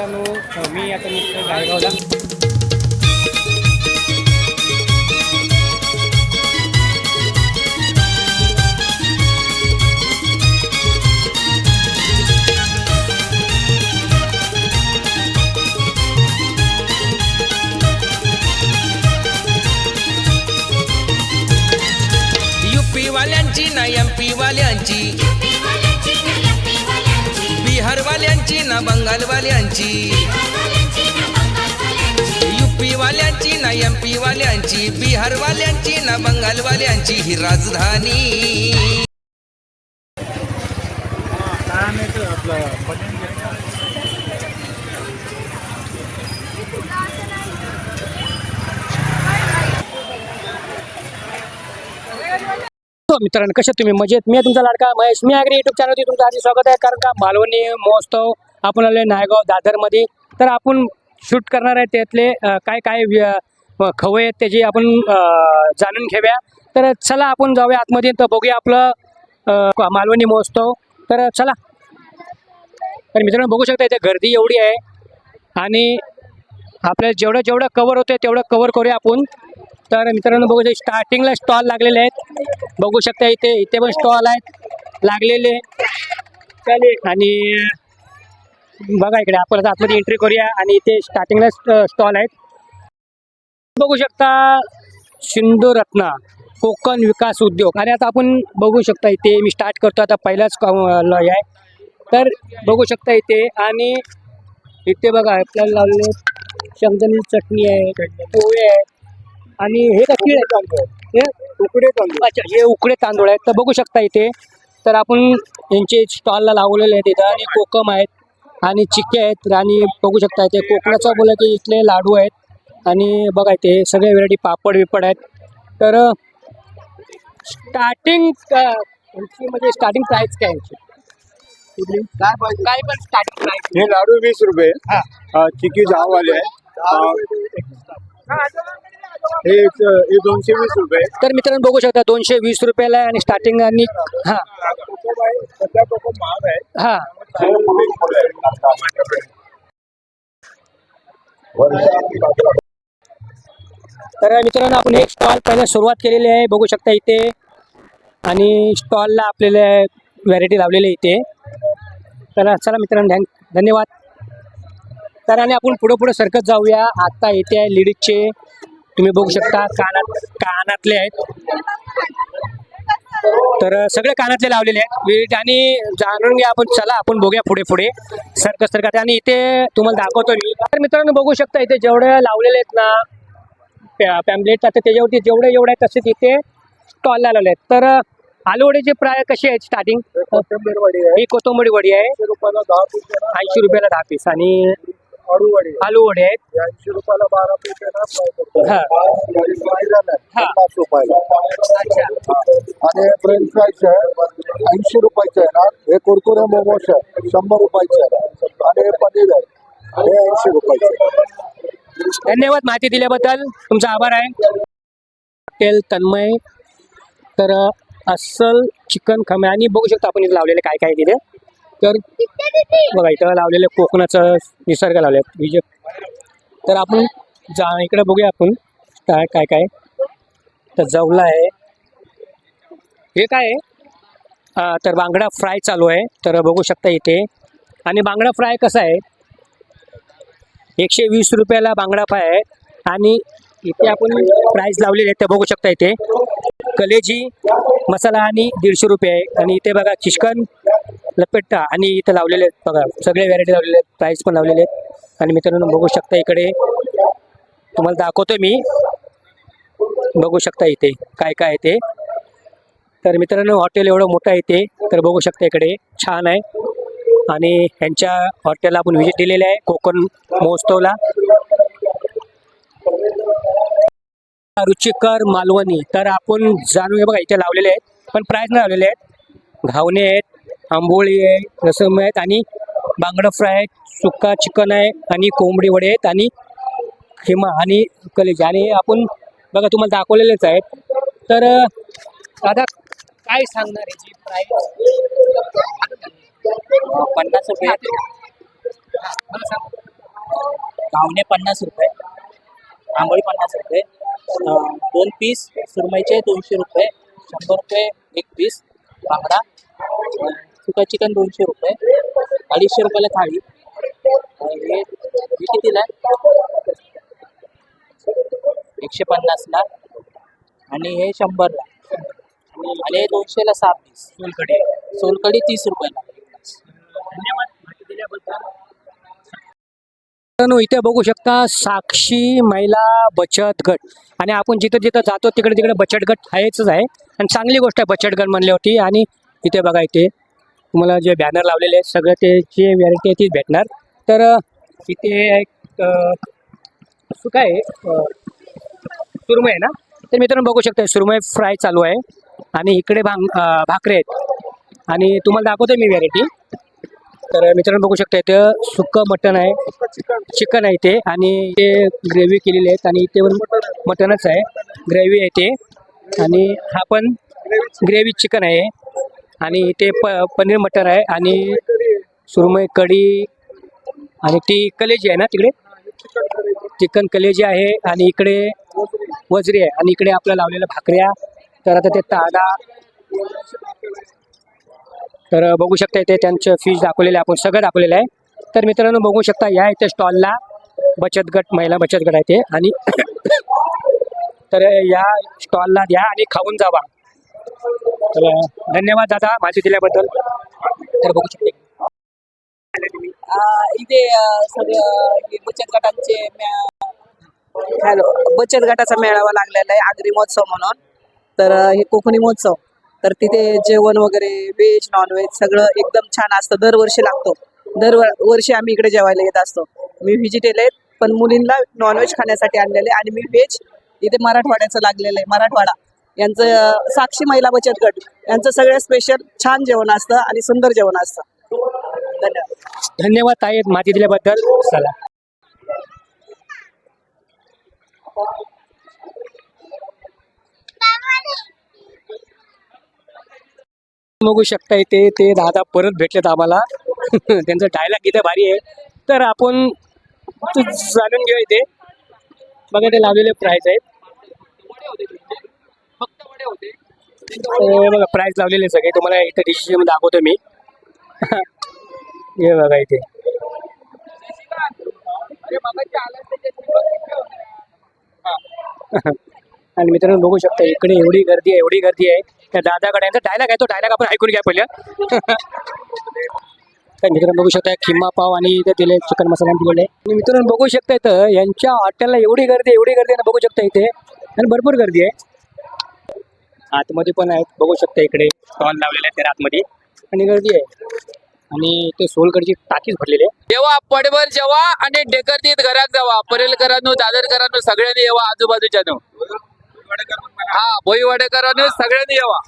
मित्रांनो मी आता निघतो गायगावला युपी वाल्यांची ना एम पी वाल्यांची ना बंगाल वाल्यांची युपी वाल्यांची ना एम पी वाल्यांची बिहार वाल्यांची ना बंगाल वाल्यांची ही राजधानी हो मित्रांनो कसे तुम्ही? मजेत? मी तुमचा लाडका महेश. मी आग्रे युट्यूब चॅनलवरती तुमचं आधी स्वागत आहे. कारण का मालवणी महोत्सव आपण आले नायगाव दादरमध्ये. तर आपण शूट करणार आहे त्यातले काय काय व्य- खवय आहेत त्याची आपण जाणून घेऊया. तर चला आपण जाऊया आतमध्ये. तर बघूया आपलं मालवणी महोत्सव. तर चला. तर मित्रांनो बघू शकता इथे गर्दी एवढी आहे. आणि आपल्याला जेवढं जेवढं कवर होतं तेवढं कवर करूया आपण. तर मित्रांनो बघू शकता स्टार्टिंगला स्टॉल लागलेले आहेत. बघू शकता इथे इथे पण स्टॉल आहेत लागलेले. चालेल आणि बघा इकडे आपण आता आतमध्ये एंट्री करूया आणि इथे स्टार्टिंगला स्टॉल आहेत. बघू शकता सिंधू रत्ना कोकण विकास उद्योग. आणि आता आपण बघू शकता इथे मी स्टार्ट करतो आता पहिलाच काम- आहे. तर बघू शकता इथे आणि इथे बघा आपल्याला लावले शेंगदाण्याची चटणी आहे पोहे आहे आणि हे आहे? हे उकडे तांदूळ. अच्छा हे उकडे तांदूळ आहेत. तर बघू शकता इथे. तर आपण यांचे स्टॉलला लावलेले आहेत इथं. आणि कोकम आहेत आणि चिक्के आहेत. आणि बघू शकता इथे कोकणाचं बोला की इथले लाडू आहेत. आणि बघा इथे सगळे व्हेरायटी पापड बिपड आहेत. तर स्टार्टिंग म्हणजे स्टार्टिंग प्राईस काय यांची? काय पण स्टार्टिंग प्राईस हे लाडू वीस रुपये. चिकी आहे. अ, हे हे दोनशे वीस रुपये. तर मित्रांनो बघू शकता दोनशे वीस रुपयाला आहे आणि स्टार्टिंग आणि हा. कोकम आहे सध्या महाग आहे तर मित्रांनो आपण एक स्टॉल पहिला सुरुवात केलेली आहे. बघू शकता इथे. आणि स्टॉलला आपल्याला व्हरायटी लावलेली आहे इथे. तर चला मित्रांनो धन धन्यवाद. तर आणि आपण पुढं पुढं सरकत जाऊया. आता इथे आहे लेडीजचे तुम्ही बघू शकता कानात कानातले आहेत. तर सगळे कानातले लावलेले आहेत. वेट आणि जाणून घ्या आपण चला आपण बघूया पुढे पुढे. सरकत सरकत आणि इथे तुम्हाला दाखवतो मी. तर मित्रांनो बघू शकता इथे जेवढे लावलेले आहेत ना पॅम्पलेट आता त्याच्यावरती जेवढे जेवढे आहेत तसे तिथे स्टॉल लावलेले आहेत. तर आलू वडीचे प्राय कसे आहेत स्टार्टिंग कोथिंबीर वडी आहे. ही कोथंबडी वडी आहे. ऐंशी रुपयाला दहा पीस आहे ना. ऐंशी रुपयाला दहा पीस. आणि. आलू वडे आहेत ऐंशी रुपयाला बारा पीस आहे ना फ्राय करतो. हा. आणि फ्राय झालं आहे, हा. पन्नास रुपयाला अच्छा. आणि फ्रेंच फ्राईज आहे ऐंशी रुपयाचे आहे ना हे कुरकुरे मोमोज आहे शंभर रुपयाचे आहे आणि हे पनीर आहे हे ऐंशी रुपयाचे आहे. धन्यवाद माहिती दिल्याबद्दल तुमचा आभार आहे हॉटेल तन्मय तर अस्सल चिकन खमे आणि बघू शकतो आपण इथे लावलेले काय काय तिथे तर बघा इथं लावलेलं कोकणाचं निसर्ग लावले विजय. तर आपण जा इकडे बघूया आपण काय काय काय. तर जवला आहे. हे काय आहे? तर बांगडा फ्राय चालू आहे. तर बघू शकता इथे. आणि बांगडा फ्राय कसा आहे? एकशे वीस रुपयाला बांगडा फ्राय आहे. आणि इथे आपण प्राईस लावलेले आहेत ते बघू शकता इथे. कलेजी मसाला आणि दीडशे रुपये आहे. आणि इथे बघा चिकन लपेटा आणि इथे लावलेले आहेत. बघा सगळे व्हरायटी लावलेले आहेत. प्राईस पण लावलेले आहेत. आणि मित्रांनो बघू शकता इकडे. तुम्हाला दाखवतो मी. बघू शकता इथे काय काय आहे ते. तर मित्रांनो हॉटेल एवढं मोठं आहे इथे. तर बघू शकता इकडे. छान आहे. आणि ह्यांच्या हॉटेलला आपण व्हिजिट दिलेले आहे. कोकण महोत्सवला. रुचिकर मालवणी. तर आपण जाणूया बघा इथे लावलेले आहेत पण प्राईज नाही लावलेले आहेत. घावणे आहेत आंबोळी आहे रसम आहेत आणि बांगडा फ्राय आहे सुक्का चिकन आहे आणि कोंबडी वडे आहेत आणि खिमा आणि कलेजी. आणि आपण बघा तुम्हाला दाखवलेलेच आहेत. तर दादा काय सांगणार याची प्राईज पन्नास रुपये. घावणे पन्नास रुपये. आंबोळी पन्नास रुपये दोन पीस सुरमईचे दोनशे रुपये शंभर रुपये एक पीस बांगडा सुका चिकन दोनशे रुपये अडीचशे रुपयाला थाळी. हे हे कितीला? आहे? एकशे पन्नासला. आणि हे शंभरला. आणि हे दोनशेला सहा पीस. सोलकडी सोलकडी तीस रुपयाला. धन्यवाद. इथे बघू शकता साक्षी महिला बचत गट. आणि आपण जिथं जिथं जातो तिकडे तिकडे बचत गट आहेच आहे. आणि चांगली गोष्ट आहे बचत गट म्हणल्यावरती. आणि इथे बघा इथे तुम्हाला जे बॅनर लावलेले आहेत सगळं ते जे व्हॅरायटी आहे तीच भेटणार. तर इथे एक काय आहे, आहे ना? तर मित्रांनो बघू शकता सुरमय फ्राय चालू आहे. आणि इकडे भांग भाकरे आहेत. आणि तुम्हाला दाखवतो मी व्हॅरायटी तर मित्रांनो बघू शकता इथं सुक्कं मटण आहे. चिकन आहे ते आणि ते ग्रेव्ही केलेली आहेत आणि इथे पण मटणच आहे. ग्रेव्ही आहे ते आणि हा पण ग्रेव्ही चिकन आहे. आणि इथे प पनीर मटर आहे आणि सुरमई कढी आणि ती कलेजी आहे ना तिकडे? चिकन कलेजी आहे आणि इकडे वजरी आहे आणि इकडे आपल्या लावलेल्या भाकऱ्या. तर आता ते ताडा तर बघू शकता इथे त्यांचं फीज दाखवलेलं आहे आपण सगळं दाखवलेलं आहे. तर मित्रांनो बघू शकता या इथे स्टॉलला बचत गट महिला बचत गट आहे ते. आणि तर या स्टॉलला द्या आणि खाऊन जावा. तर धन्यवाद दादा माहिती दिल्याबद्दल. तर बघू शकते. इथे सगळं बचत गटांचे हॅलो बचत गटाचा मेळावा लागलेला आहे आगरी महोत्सव म्हणून. तर हे कोकणी महोत्सव. तर तिथे जेवण वगैरे व्हेज नॉनव्हेज सगळं एकदम छान असतं. दरवर्षी लागतो. दर वर्षी आम्ही इकडे जेवायला येत असतो. मी व्हेजिटेरियन आहेत पण मुलींना नॉनव्हेज खाण्यासाठी आणलेले आणि मी व्हेज इथे मराठवाड्याचं लागलेलं आहे मराठवाडा. यांचं साक्षी महिला बचत गट यांचं सगळ्यात स्पेशल छान जेवण असतं आणि सुंदर जेवण असतं. धन्यवाद. धन्यवाद ताई माहिती दिल्याबद्दल. चला. बघू शकता इथे ते दादा परत भेटलेत आम्हाला. त्यांचं डायलॉग इथे भारी आहे. तर आपण जाणून घेऊ इथे. बघा ते लावलेले प्राईज आहेत. हो, बघा प्राईज लावलेले सगळे. तुम्हाला इथे डिसिजन दाखवतो मी. हे बघा इथे. आणि मित्रांनो बघू शकता इकडे एवढी गर्दी आहे एवढी गर्दी आहे. त्या दादाकडे यांचा डायलॉग आहे तो डायलॉग आपण ऐकून घ्या पहिल्या मित्रांनो बघू शकता खिम्मा पाव आणि इथे दिले चिकन मसाला दिलेले आणि मित्रांनो बघू शकता इथं यांच्या हॉटेलला एवढी गर्दी एवढी गर्दी आहे बघू शकता इथे. आणि भरपूर गर्दी आहे. आतमध्ये पण आहेत बघू शकता इकडे. स्टॉल लावलेले आहेत त्या आतमध्ये. आणि गर्दी आहे. आणि ते सोलकडची टाकीच भरलेली आहे. जेव्हा पडभर जेव्हा आणि डेकरतीत घरात जावा. परेलकरांनो दादरकरांनो सगळ्यांनी येवा आजूबाजूच्या हा भोई भोईवाडेकरांनो सगळ्यांनी येवा.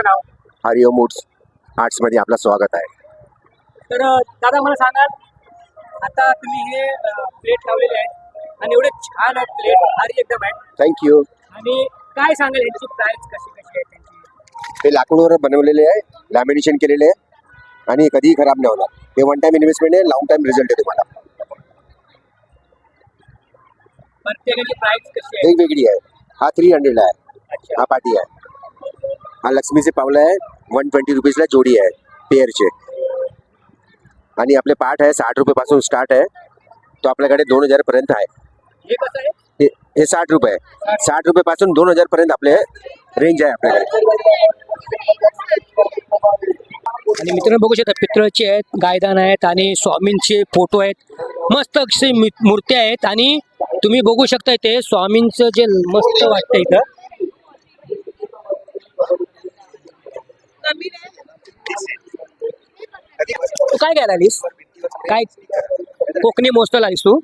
तुमचं नाव? हरिओम वुड्स आर्ट्समध्ये आपलं स्वागत आहे. तर दादा मला सांगाल आता तुम्ही हे प्लेट लावलेले आहेत आणि एवढे छान आहेत प्लेट भारी एकदम आहेत. थँक्यू आणि काय सांगाल यांची प्राइस कशी कशी आहे त्यांची? हे लाकूडवर बनवलेले आहे लॅमिनेशन केलेले आहे आणि कधीही खराब नाही होणार. हे वन टाइम इन्व्हेस्टमेंट आहे लॉंग टाइम रिझल्ट आहे तुम्हाला. प्रत्येकाची प्राइस कशी आहे? वेगवेगळी आहे. हा थ्री हंड्रेडला आहे. हा पार्टी आहे. हा लक्ष्मीचे पावलं आहे. वन ट्वेंटी रुपीजला जोडी आहे. पेअरचे. आणि आपले पाठ आहे साठ रुपयेपासून स्टार्ट आहे. तो आपल्याकडे दोन हजारपर्यंत आहे. हे साठ रुपये. साठ. रुपयेपासून दोन हजारपर्यंत आपले रेंज आहे आपल्याकडे. आणि मित्रांनो बघू शकता पितळचे आहेत गायदान आहेत आणि स्वामींचे फोटो आहेत. मस्त मि- मूर्त्या आहेत. आणि तुम्ही बघू शकता ते स्वामींचं जे मस्त वाटतं इथं. तू काय घ्यायला आलीस? काय? कोकणी मोस्टल आलीस तू?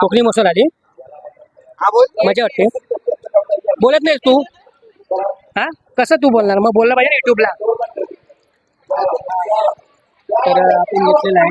कोकणी मोस्टल आली? मजा वाटते. बोलत नाहीस तू. हा? कसं तू बोलणार? मग बोललं पाहिजे युट्यूबला तर आपण घेतलेलं आहे.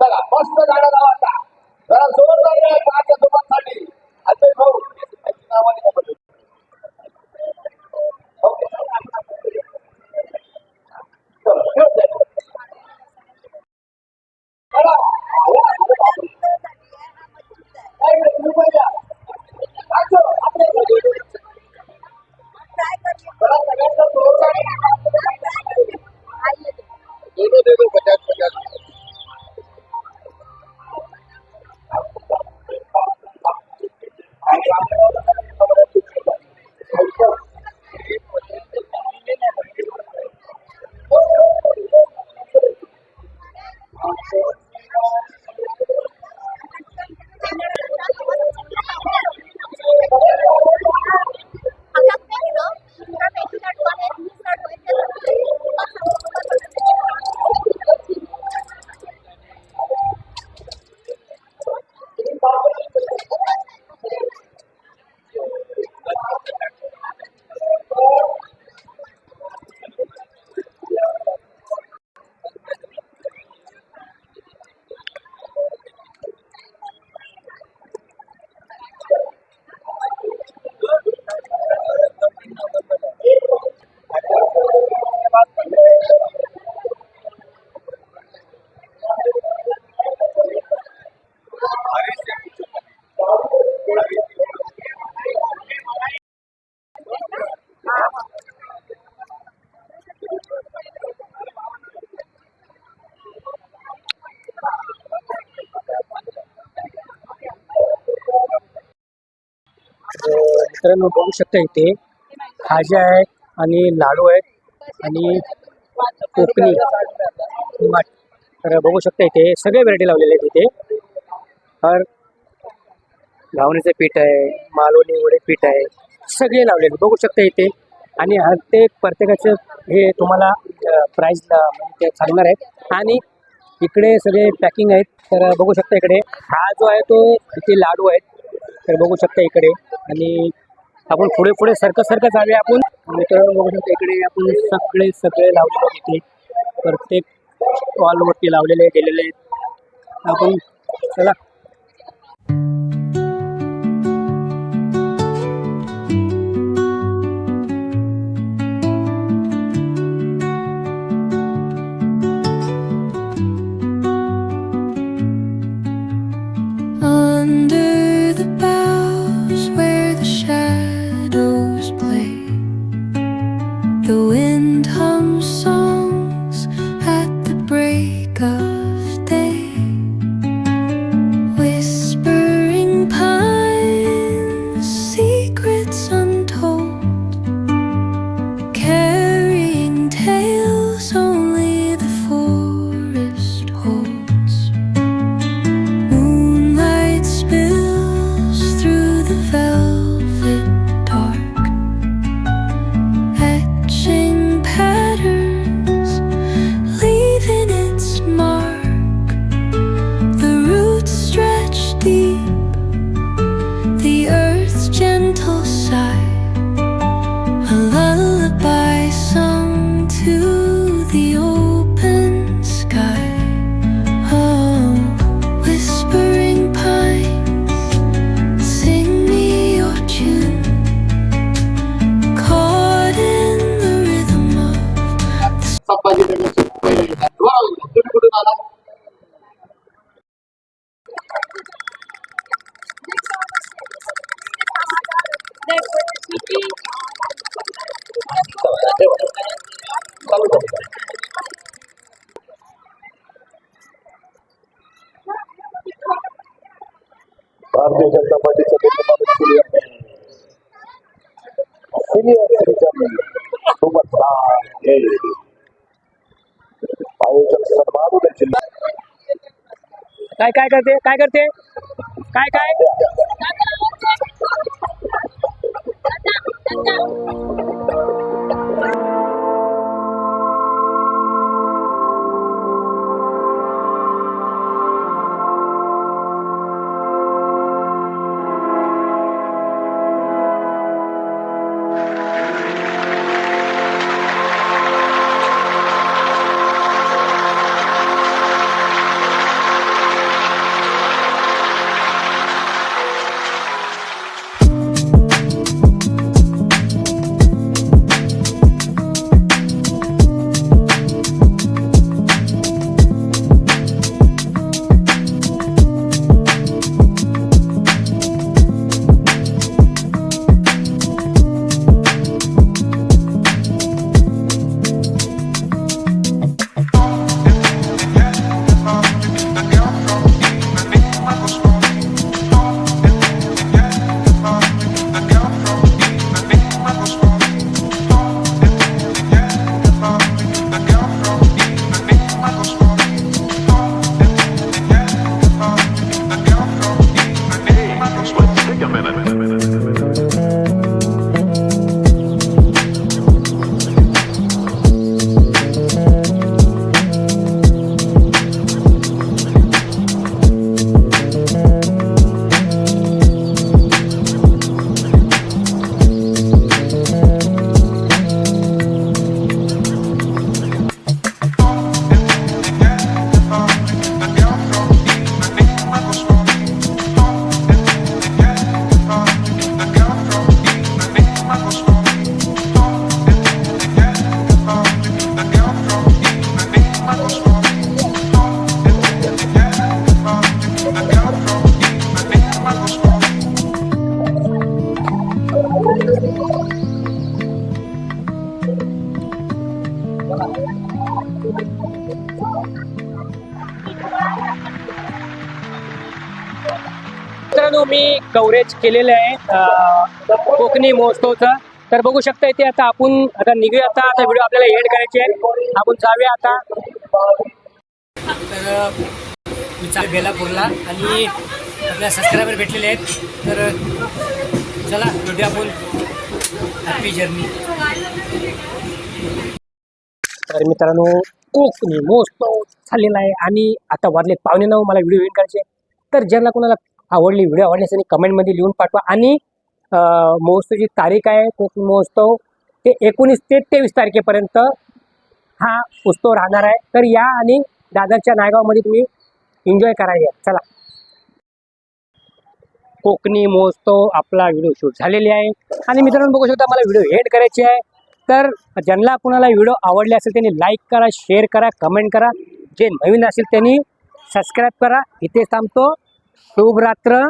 चला मस्त जाणार आता जरा जोरदार या पाच सोबतसाठी अजय भाऊ त्याची नावाने का बदलू? चला, ठेव ते. चला. काय रे, तुम्ही पण या. आजो, आपल्या घरी. चला, सगळ्यांचा जोरदार. दे दो, दे दो, पचास पचास मित्रांनो बघू शकता इथे खाज्या आहेत आणि लाडू आहेत आणि कोकणी. तर बघू शकता इथे सगळे व्हरायटी लावलेले आहेत इथे. हर घावणीचं पीठ आहे मालवणी वडे पीठ आहे सगळे लावलेले बघू शकता इथे. आणि हर ते प्रत्येकाचं हे तुम्हाला प्राईज म्हणजे ते सांगणार आहेत आणि इकडे सगळे पॅकिंग आहेत. तर बघू शकता इकडे. हा जो आहे तो इथे लाडू आहेत. तर बघू शकता इकडे. आणि आपण पुढे पुढे सरकत सरकत जाऊया आपण. मित्रांनो बघू शकता इकडे आपण सगळे सगळे लावलेले आहेत इथे. प्रत्येक हॉलवरती लावलेले गेलेले आहेत. आपण चला. भारतीय जनता पार्टीचं काय काय करते? काय करते? काय काय? मित्रांनो मी कव्हरेज केलेलं आहे कोकणी महोत्सवचं. तर बघू शकता इथे आता आपण आता निघूया आता. आता व्हिडिओ आपल्याला एंड करायचे आहे आपण जाऊया आता. तर मी चाल बेलापूरला आणि आपल्या सबस्क्रायबर भेटलेले आहेत. तर चला भेटूया आपण. हॅपी जर्नी तर मित्रांनो कोकणी महोत्सव झालेला आहे आणि आता वाजले पाहुणे नऊ. मला व्हिडिओ येऊन करायचे तर ज्यांना कोणाला आवडली व्हिडिओ आवडली त्यांनी कमेंटमध्ये लिहून पाठवा. आणि अं, महोत्सवाची तारीख आहे कोकणी महोत्सव ते एकोणीस ते तेवीस तारखेपर्यंत हा उत्सव राहणार आहे. तर या आणि दादरच्या नायगावमध्ये तुम्ही एन्जॉय करायला चला. कोकणी महोत्सव आपला व्हिडिओ शूट झालेली आहे. आणि मित्रांनो बघू शकता मला व्हिडिओ हेड करायची आहे. तर ज्यांना कुणाला व्हिडिओ आवडले असेल त्यांनी लाईक करा शेअर करा कमेंट करा. जे नवीन असेल त्यांनी सबस्क्राईब करा. इथे थांबतो. शुभरात्र.